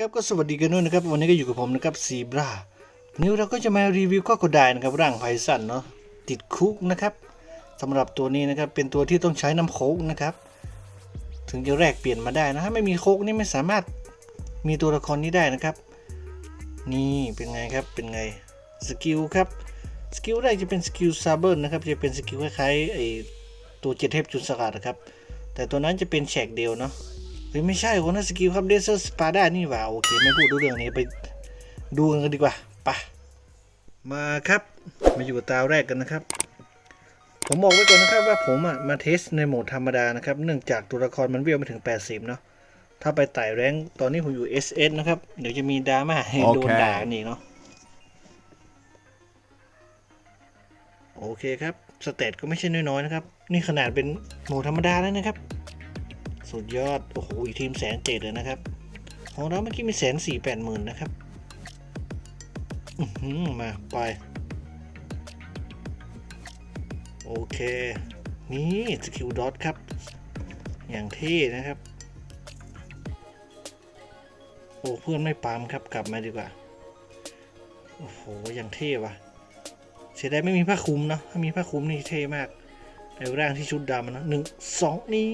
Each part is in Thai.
ครับก็สวัสดีกันด้วยนะครับวันนี้ก็อยู่กับผมนะครับซีบราวันนี้เราก็จะมารีวิวข้อกดไดนะครับร่างไพสันเนาะติดคุกนะครับสำหรับตัวนี้นะครับเป็นตัวที่ต้องใช้น้ำโคกนะครับ ถึงจะแลกเปลี่ยนมาได้นะถ้าไม่มีโคกนี่ไม่สามารถมีตัวละครนี้ได้นะครับ นี่เป็นไงครับเป็นไงสกิลครับสกิลแรกจะเป็นสกิลซาเบิลนะครับจะเป็นสกิลคล้ายๆไอตัวเจ็ดเทพจุลสกัดนะครับแต่ตัวนั้นจะเป็นแฉกเดียวเนาะ หรือไม่ใช่คนนั้นสกิลครับเดซเซอร์สปาด้านี่หว่า โอเค ไม่พูดดูเรื่องนี้ไปดูกันดีกว่าไปะมาครับ มาอยู่กับตาแรกกันนะครับ ผมบอกไว้ก่อนนะครับว่าผมอะมาเทสในโหมดธรรมดานะครับ เนื่องจากตัวละครมันเวลไม่ถึง 80 เนาะถ้าไปไต่แรงค์ตอนนี้ผมอยู่ SS นะครับ เดี๋ยวจะมีดราม่าให้โดนโอเคด่ากันอีกเนาะโอเคครับ สเตตก็ไม่ใช่น้อยๆนะครับ นี่ขนาดเป็นโหมดธรรมดาแล้วนะครับ สุดยอด โอ้โห อีกทีมแสนเจ็ดเลยนะครับ ของเราเมื่อกี้มีแสนสี่แปดหมื่นนะครับอืมาไป โอเค นี่สกิลดอทครับ อย่างเท่นะครับ โอ้เพื่อนไม่ปามครับ กลับมาดีกว่า โอ้โห อย่างเท่ว่ะ เสียดายไม่มีผ้าคลุมเนาะถ้ามีผ้าคลุมนี่เท่มาก ในร่างที่ชุดดำนะหนึ่งสองนี่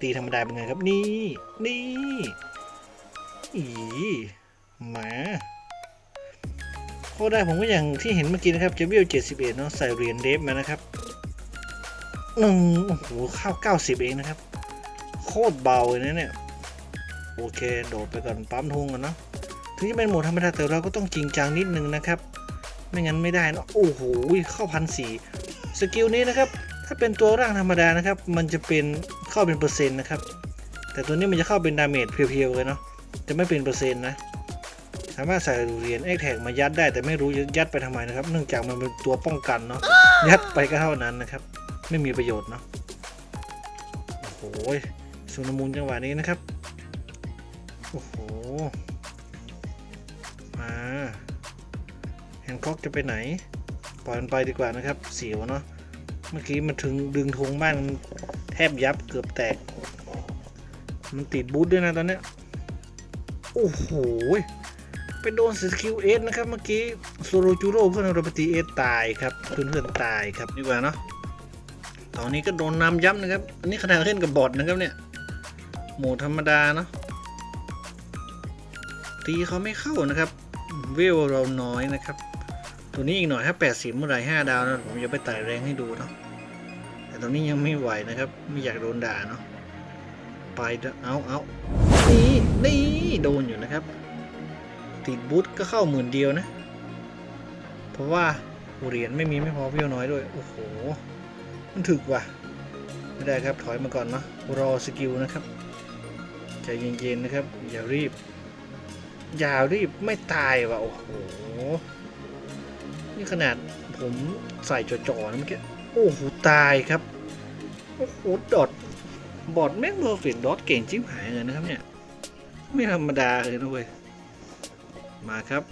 ตีธรรมดาเป็นไงครับนี่ นี่อีหมาข้อได้ผมก็อย่างที่เห็นเมื่อกี้นะครับเจวิวเจ็ดสิบเอ็ดเนาะใส่เหรียญเดฟมานะครับหนึ่งโอ้โหเข้าเก้าสิบเองนะครับ โคตรเบาเลยนะเนี่ย โอเค โดดไปก่อนปั๊มทงก่อนเนาะถึงจะเป็นโหมดธรรมดาแต่เราก็ต้องจริงจังนิดนึงนะครับ ไม่งั้นไม่ได้นะโอ้โหเข้าพันสี่สกิลนี้นะครับ ถ้าเป็นตัวร่างธรรมดานะครับ มันจะเป็นเข้าเป็นเปอร์เซ็นต์นะครับ แต่ตัวนี้มันจะเข้าเป็นดาเมจเพียวๆเลยเนาะ จะไม่เป็นเปอร์เซ็นต์นะ สามารถใส่เหรียญแอคแท็กมายัดได้แต่ไม่รู้ยัดไปทำไมนะครับ เนื่องจากมันเป็นตัวป้องกันเนาะ ยัดไปก็เท่านั้นนะครับ ไม่มีประโยชน์เนาะ โอ้โหสุนมูลจังหวะนี้นะครับ โอ้โห มาแฮนค็อกจะไปไหน ปล่อยมันไปดีกว่านะครับ เสียวเนาะ เมื่อกี้มันถึงดึงธงบ้านแทบยับเกือบแตก มันติดบูทด้วยนะตอนเนี้ยโอ้โหไปโดนสกิลเอสนะครับเมื่อกี้โซโลจูโร่เพื่อนเราปฏิเอสตายครับเพื่อนเพื่อนๆตายครับดีกว่าเนาะตอนนี้ก็โดนนำย้ำนะครับอันนี้ขนาดเล่นกับบอทนะครับเนี่ยโหมดธรรมดาเนาะตีเขาไม่เข้านะครับ เวลเราน้อยนะครับ ตัวนี้อีกหน่อยถ้า80เมื่อไหร่5ดาวนะผมจะไปไต่แรงให้ดูเนาะแต่ตอนนี้ยังไม่ไหวนะครับ ไม่อยากโดนด่าเนาะไปเอะเอาเอานี่นี่โดนอยู่นะครับ ติดบูทก็เข้าหมื่นเดียวนะ เพราะว่าเหรียญไม่มีไม่พอเพียวน้อยด้วย โอ้โห มันถึกว่ะ ไม่ได้ครับถอยมาก่อนเนาะรอสกิลนะครับใจเย็นๆนะครับ อย่ารีบ อย่ารีบไม่ตายว่ะ โอ้โห นี่ขนาดผมใส่จ่อๆนะเมื่อกี้ โอ้โห ตายครับ โอ้โห ดอทบอดแม่งเพอร์เฟกดอทเก่งจิ้มหายเลยนะครับเนี่ย ไม่ธรรมดาเลยนะเว้ย มาครับ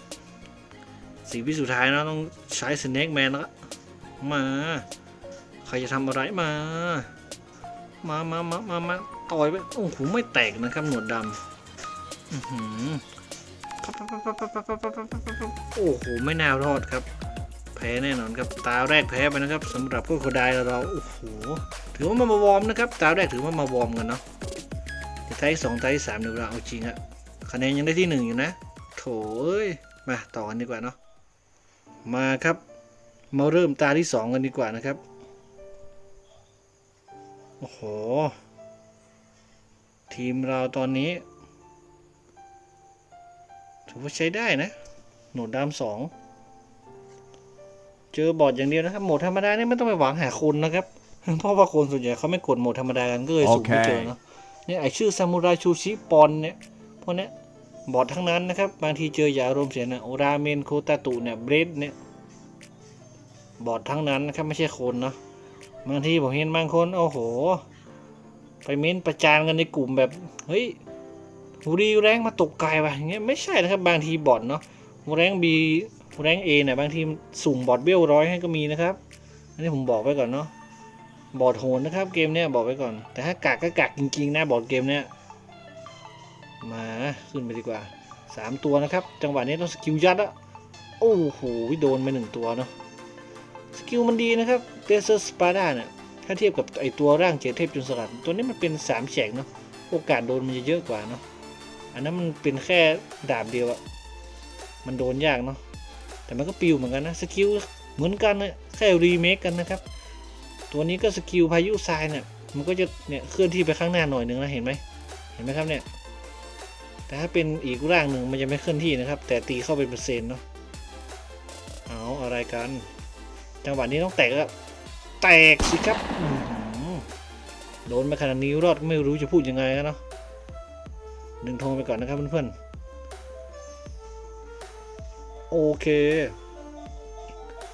สีวิสุดท้ายนะต้องใช้สเน็กแมนแล้วมา ใครจะทำอะไรมา มามามามามาต่อยไป โอ้โห ไม่แตกนะครับ หนวดดำโอ้โห ไม่น่ารอดครับ แพ้แน่นอนครับตาแรกแพ้ไปนะครับสำหรับพวกโคดายเราโอ้โหถือว่ามามาวอร์มนะครับตาแรกถือว่ามาวอร์มกันเนาะแต่ท้ายสองท้ายสามเดี๋ยวเราเอาจริงอะคะแนนยังได้ที่หนึ่งอยู่นะ โถเอ้ยมาต่อกันดีกว่าเนาะมาครับ มาเริ่มตาที่สองกันดีกว่านะครับโอ้โห ทีมเราตอนนี้ถือว่าใช้ได้นะ หนวดดำสอง เจอบอร์ดอย่างเดียวนะครับโหมดธรรมดานี่ไม่ต้องไปหวังหาคนนะครับ เพราะว่าคนส่วนใหญ่เขาไม่กดโหมดธรรมดากันก็เลยสุ่มไม่เจอเนาะเนี่ยไอชื่อซามูไรชูชิปอนเนี่ยพวกเนี้ยบอร์ดทั้งนั้นนะครับ บางทีเจออย่าอารมณ์เสียนะโอราเมนโคตาตุเนี่ยเบรดเนี่ยบอร์ดทั้งนั้นนะครับไม่ใช่คนเนาะบางทีผมเห็นบางคนโอ้โห ไปเม้นประจานกันในกลุ่มแบบเฮ้ยหูดีแรงมาตกไกลว่ะอย่างเงี้ยไม่ใช่นะครับบางทีบอร์ดเนาะหูแรงบีหู แรงเอเนี่ยบางทีสุ่มบอดเบลร้อยให้ก็มีนะครับ อันนี้ผมบอกไว้ก่อนเนาะบอดโหนนะครับเกมเนี้ยบอกไว้ก่อน แต่ถ้ากากก็กากจริงๆนะบอดเกมเนี้ยมาขึ้นไปดีกว่าสามตัวนะครับ จังหวะนี้ต้องสกิลยัดอะโอ้โหโดนไปหนึ่งตัวเนาะสกิลมันดีนะครับเตเซอร์สปาร์ดาเนี่ยถ้าเทียบกับไอตัวร่างเจเทพจุลสลัด ตัวนี้มันเป็นสามแฉกเนาะโอกาสโดนมันจะเยอะกว่าเนาะอันนั้นมันเป็นแค่ดาบเดียวอะมันโดนยากเนาะ แต่มันก็ปิวเหมือนกันนะสกิลเหมือนกันนะแค่รีเมคกันนะครับ ตัวนี้ก็สกิลพายุทรายเนี่ยมันก็จะเนี่ยเคลื่อนที่ไปข้างหน้าหน่อยนึงนะเห็นไหมเห็นไหมครับเนี่ยแต่ถ้าเป็นอีกร่างหนึ่งมันจะไม่เคลื่อนที่นะครับ แต่ตีเข้าเป็นเปอร์เซ็นต์เนาะเอาอะไรกัน จังหวะนี้ต้องแตกแล้วแตกสิครับโดนไปขนาดนี้รอดไม่รู้จะพูดยังไงแล้วเนาะดึงธงไปก่อนนะครับเพื่อนๆ โอเค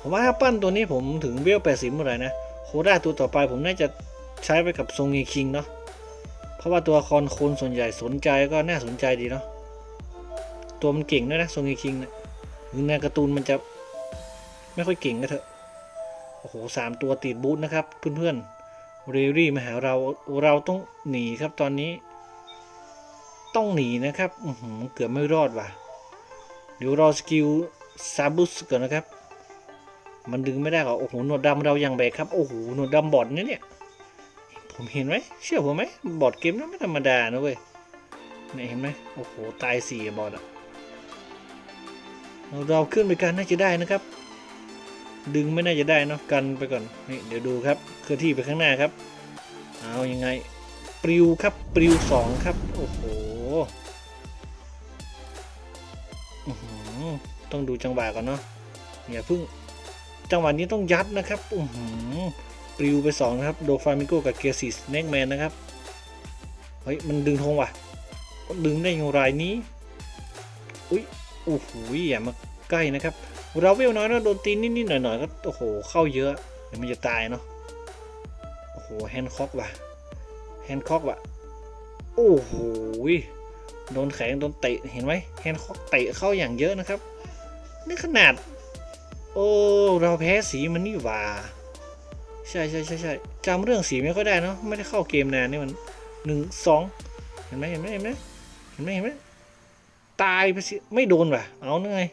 ผมว่าถ้าปั้นตัวนี้ผมถึงเวลแปดสิบเมื่อไหร่นะโคด้าตัวต่อไปผมน่าจะใช้ไปกับทรงเงคิงเนาะเพราะว่าตัวละครคนส่วนใหญ่สนใจก็น่าสนใจดีเนาะตัวมันเก่งด้วยนะทรงเงคิงเนะถึงในการ์ตูนมันจะไม่ค่อยเก่งก็เถอะโอ้โหสามตัวติดบูธนะครับ เพื่อนๆเรรี่มาหาเราเราต้องหนีครับตอนนี้ ต้องหนีนะครับอือหือเกือบไม่รอดว่ะ เดี๋ยวรอสกิลซาบุสก่อนนะครับ มันดึงไม่ได้หรอโอ้โหหนวดดำเราอย่างแบกครับ โอ้โหหนวดดำบอดเนี่ยเนี่ย ผมเห็นไหมเชื่อผมไหมบอดเกมนั้นไม่ธรรมดานะเว้ยเนี่ยเห็นไหมโอ้โห ตายสี่บอดอะเราเราขึ้นไปกันน่าจะได้นะครับ ดึงไม่น่าจะได้เนาะกันไปก่อนนี่เดี๋ยวดูครับเคลื่อนที่ไปข้างหน้าครับ เอายังไง ปลิวครับปลิวสองครับ โอ้โห ต้องดูจังหวะก่อนเนาะอย่าเพิ่งจังหวะนี้ต้องยัดนะครับอือหือปลิวไป2นะครับโดฟามิโกกับเกียร์สีสเน็กแมนนะครับเฮ้ยมันดึงธงว่ะดึงได้อย่างไรนี้อุ้ยโอ้โหอย่ามาใกล้นะครับเราเวลน้อยนะโดนตีนิดๆหน่อยๆก็โอ้โหเข้าเยอะเดี๋ยวมันจะตายเนาะโอ้โหแฮนด์คอกว่ะแฮนด์คอกว่ะโอ้โหโดนแข็งโดนเตะเห็นไหมแฮนด์คอกเตะเข้าอย่างเยอะนะครับ นี่ขนาด โอ้ เราแพ้สีมันนี่หว่า ใช่ใช่ใช่ใช่จำเรื่องสีไม่ค่อยได้เนาะไม่ได้เข้าเกมนานนี่มันหนึ่งสองเห็นไหมเห็นไหมเห็นไหมเห็นไหมเห็นไหมตายไปสิไม่โดนว่ะ เอาเนื่อย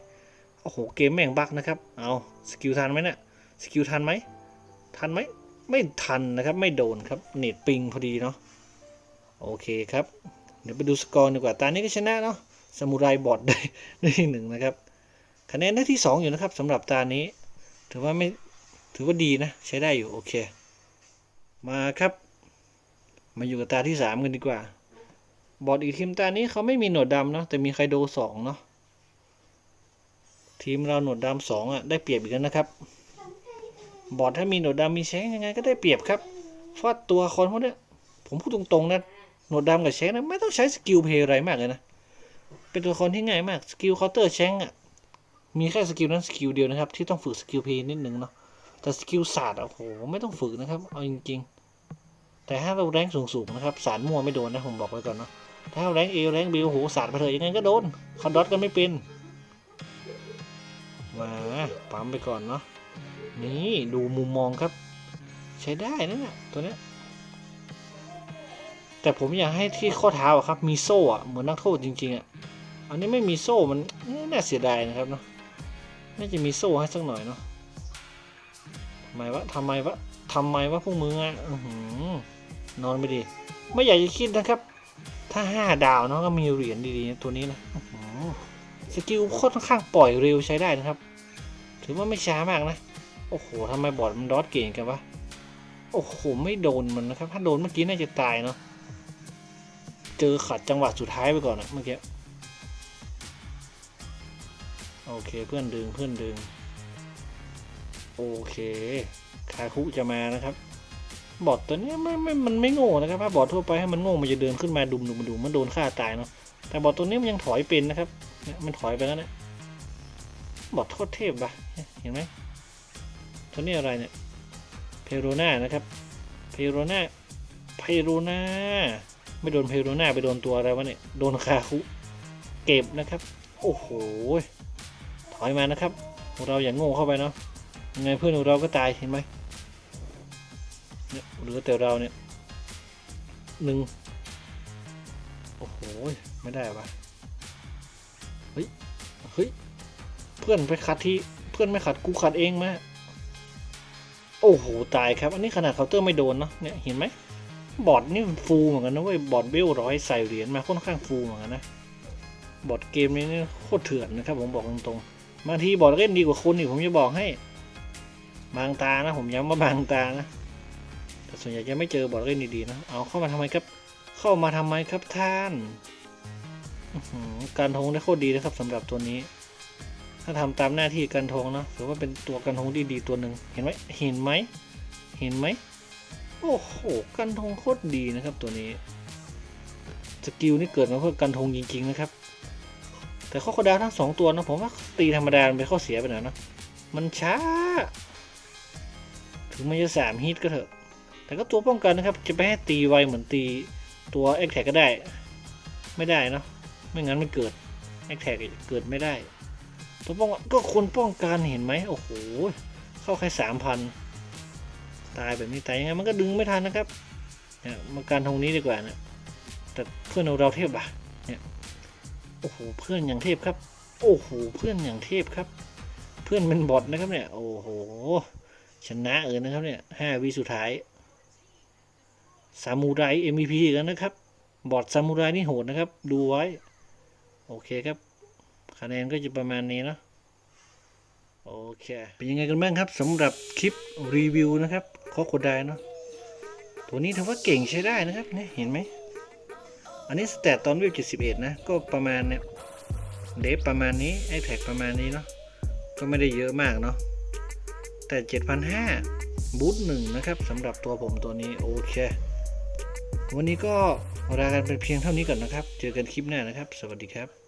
โอ้โหเกมแม่งบักนะครับ เอาสกิลทันไหมเนี่ยสกิลทันไหมทันไหมไม่ทันนะครับไม่โดนครับเน็ตปิงพอดีเนาะโอเคครับ เดี๋ยวไปดูสกอร์ดีกว่าตานี้ก็ชนะเนาะสมุไรบอดได้ได้หนึ่งนะครับ คะแนนได้ที่สองอยู่นะครับสำหรับตานี้ ถือว่าไม่ถือว่าดีนะ ใช้ได้อยู่โอเค มาครับ มาอยู่กับตาที่สามกันดีกว่า บอดอีกทีมตานี้เขาไม่มีหนวดดำเนาะแต่มีไคโดสองเนาะทีมเราหนวดดำสองอะได้เปรียบอีกแล้วนะครับ บอดถ้ามีหนวดดำมีแชงยังไงก็ได้เปรียบครับเพราะตัวละครพวกเนี้ยผมพูดตรงๆนะหนวดดำกับแชงนะไม่ต้องใช้สกิลเพย์อะไรมากเลยนะเป็นตัวละครที่ง่ายมากสกิลเคาน์เตอร์แชงอะ มีแค่สกิลนั้นสกิลเดียวนะครับ ที่ต้องฝึกสกิลเพย์นิดนึงเนาะแต่สกิลศาสตร์อะโอ้โหไม่ต้องฝึกนะครับ เอาจริงๆ แต่ถ้าเราแรงสูงๆนะครับศาสตร์มั่วไม่โดนนะผมบอกไว้ก่อนเนาะถ้าเราแรงเอแรงบีโอ้โหศาสตร์ไปเถอะยังไงก็โดนเขาดอทกันไม่เป็นมาปั๊มไปก่อนเนาะนี่ดูมุมมองครับ ใช้ได้นะเนี่ยตัวเนี้ยแต่ผมอยากให้ที่ข้อเท้าครับ มีโซ่อะเหมือนนักโทษจริงๆอะอันนี้ไม่มีโซ่มันน่าเสียดายนะครับเนาะ น่าจะมีโซ่ให้สักหน่อยเนาะทำไมวะทำไมวะทำไมวะพวกมึงอะอนอนไม่ดี ไม่อยากจะคิดนะครับ ถ้าห้าดาวเนาะก็มีเหรียญดีๆตัวนี้นะสกิลค่อนข้างปล่อยเร็วใช้ได้นะครับ ถือว่าไม่ช้ามากนะ โอ้โหทำไมบอดมันดอทเก่งกันวะโอ้โหไม่โดนมันนะครับ ถ้าโดนเมื่อกี้น่าจะตายเนาะเจอขัดจังหวะสุดท้ายไปก่อนนะเมื่อกี้ โอเคเพื่อนดึงเพื่อนดึง โอเค คาคุจะมานะครับบอทตัวนี้ไม่ไม่มันไม่โง่นะครับถ้าบอททั่วไปให้มันโง่มันจะเดินขึ้นมาดุมดุมดุมมันโดนฆ่าตายเนาะแต่บอทตัวนี้มันยังถอยเป็นนะครับเนี่ยมันถอยไปแล้วเนี่ยบอทโคตรเทพปะเห็นไหมตัวนี้อะไรเนี่ยเพโรนานะครับเพโรนาเพโรนาไม่โดนเพโรนาไปโดนตัวอะไรวะเนี่ยโดนคาคุเก็บนะครับ โอ้โห ถอยมานะครับเราอย่างโง่เข้าไปเนาะยังไงเพื่อนของเราก็ตายเห็นไหมเนี่ยเหลือแต่เราเนี่ยหนึ่งโอ้โหไม่ได้ปะเฮ้ยเฮ้ยเพื่อนไปขัดที่เพื่อนไม่ขัดกูขัดเองมาโอ้โหตายครับ อันนี้ขนาดเคาน์เตอร์ไม่โดนเนาะเนี่ยเห็นไหมบอร์ดนี่มันฟูเหมือนกันนะเว้ยบอร์ดเบลร้อยใส่เหรียญมาค่อนข้างฟูเหมือนกันนะบอร์ดเกมนี้นี่โคตรเถื่อนนะครับผมบอกตรงๆ บางทีบอร์ดเล่นดีกว่าคนอีกผมจะบอกให้ บางตานะ ผมย้ำว่าบางตานะแต่ส่วนใหญ่จะไม่เจอบอร์ดเล่นดีๆนะเอาเข้ามาทำไมครับ เข้ามาทำไมครับท่านการทงได้โคตรดีนะครับสำหรับตัวนี้ ถ้าทำตามหน้าที่การทงนะถือว่าเป็นตัวการทงที่ดีตัวหนึ่งเห็นไหมเห็นไหมเห็นไหมโอ้โหการทงโคตรดีนะครับตัวนี้ สกิลนี่เกิดมาเพื่อการทงจริงๆนะครับ แต่ข้อคดาวทั้งสองตัวนะผมว่าตีธรรมดาเป็นข้อเสียไปหน่อยเนอะมันช้า ถึงมันจะสามฮิตก็เถอะ แต่ก็ตัวป้องกันนะครับ จะไปให้ตีไวเหมือนตีตัวแอคแท็กก็ได้ ไม่ได้เนาะไม่งั้นมันเกิดแอคแท็กเกิดไม่ได้ ตัวป้องกันก็คนป้องกันเห็นไหมโอ้โหเข้าแค่สามพันตายแบบนี้ตายยังไงมันก็ดึงไม่ทันนะครับเนี่ยมาการตรงนี้ดีกว่านะแต่เพื่อนเราเราเทพอะเนี่ย โอ้โหเพื่อนอย่างเทพครับ โอ้โหเพื่อนอย่างเทพครับ เพื่อนเป็นบอทนะครับเนี่ยโอ้โหชนะเออนะครับเนี่ยห้าวิสุดท้ายซามูไร MVP กันนะครับ บอดซามูไรนี่โหดนะครับ ดูไว้ โอเคครับ คะแนนก็จะประมาณนี้เนะโอเค เป็นยังไงกันบ้างครับสำหรับคลิปรีวิวนะครับคอโคไดเนาะตัวนี้ถือว่าเก่งใช้ได้นะครับเนี่ยเห็นไหม อันนี้สแตตตอนวิว71 นะ ก็ประมาณเนี่ยเดฟประมาณนี้ไอแท็กประมาณนี้เนาะก็ไม่ได้เยอะมากเนาะแต่ 7,500 บูทหนึ่งนะครับสำหรับตัวผมตัวนี้ โอเค วันนี้ก็ลากันเป็นเพียงเท่านี้ก่อนนะครับ เจอกันคลิปหน้านะครับ สวัสดีครับ